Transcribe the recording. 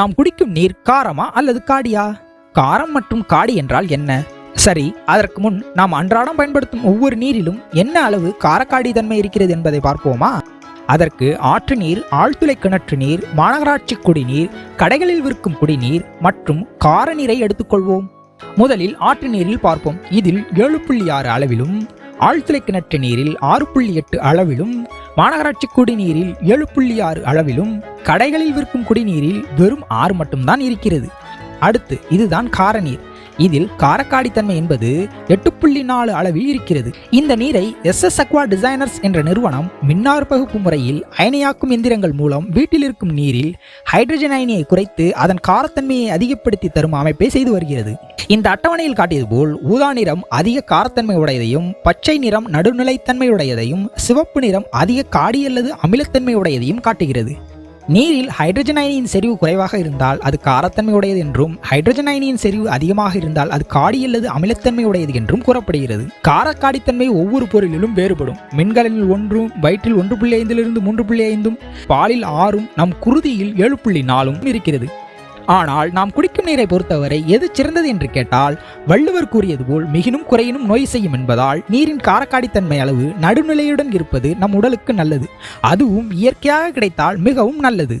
நாம் குடிக்கும் நீர் காரமா அல்லது காடியா? காரம் மற்றும் காடி என்றால் என்ன? சரி அதற்கு முன் நாம் அன்றாடம் பயன்படுத்தும் ஒவ்வொரு நீரிலும் என்ன அளவு காரக்காடி தன்மை இருக்கிறது என்பதை பார்ப்போமா? அதற்கு ஆற்று நீர் ஆழ்துளை கிணற்று நீர் மாநகராட்சி குடிநீர் கடைகளில் விற்கும் குடிநீர் மற்றும் கார நீரை எடுத்துக்கொள்வோம். முதலில் ஆற்று நீரில் பார்ப்போம். இதில் ஏழு புள்ளி ஆறு அளவிலும் ஆழ்துளை கிணற்று நீரில் ஆறு புள்ளி எட்டு அளவிலும் மாநகராட்சி குடிநீரில் ஏழு புள்ளி ஆறு அளவிலும் கடைகளில் விற்கும் குடிநீரில் வெறும் ஆறு மட்டும்தான் இருக்கிறது. அடுத்து இதுதான் காரநீர். இதில் காரக்காடித்தன்மை என்பது எட்டு புள்ளி நாலு அளவில் இருக்கிறது. இந்த நீரை எஸ் எஸ் அக்வா டிசைனர்ஸ் என்ற நிறுவனம் மின்னார் பகுப்பு முறையில் அயனியாக்கும் எந்திரங்கள் மூலம் வீட்டில் இருக்கும் நீரில் ஹைட்ரஜன் அயனியை குறைத்து அதன் காரத்தன்மையை அதிகப்படுத்தி தரும் அமைப்பை செய்து வருகிறது. இந்த அட்டவணையில் காட்டியது போல் ஊதா நிறம் அதிக காரத்தன்மை உடையதையும் பச்சை நிறம் நடுநிலைத்தன்மை உடையதையும் சிவப்பு நிறம் அதிக காடி அல்லது அமிலத்தன்மை உடையதையும் காட்டுகிறது. நீரில் ஹைட்ரஜன் அயனியின் செறிவு குறைவாக இருந்தால் அது காரத்தன்மை உடையது என்றும் ஹைட்ரஜன் அயனியின் செறிவு அதிகமாக இருந்தால் அது காடி அல்லது அமிலத்தன்மை உடையது என்றும் கூறப்படுகிறது. காரக்காடித்தன்மை ஒவ்வொரு பொருளிலும் வேறுபடும். மின்கலனில் ஒன்றும் வயிற்றில் ஒன்று புள்ளி ஐந்திலிருந்து மூன்று புள்ளி ஐந்தும் பாலில் ஆறும் நம் குருதியில் ஏழு புள்ளி நாலும் இருக்கிறது. ஆனால் நாம் குடிக்கும் நீரை பொறுத்தவரை எது சிறந்தது என்று கேட்டால் வள்ளுவர் கூறியது போல் மிகினும் குறையினும் நோய் செய்யும் என்பதால் நீரின் காரக்காடித்தன்மை அளவு நடுநிலையுடன் இருப்பது நம் உடலுக்கு நல்லது. அதுவும் இயற்கையாக கிடைத்தால் மிகவும் நல்லது.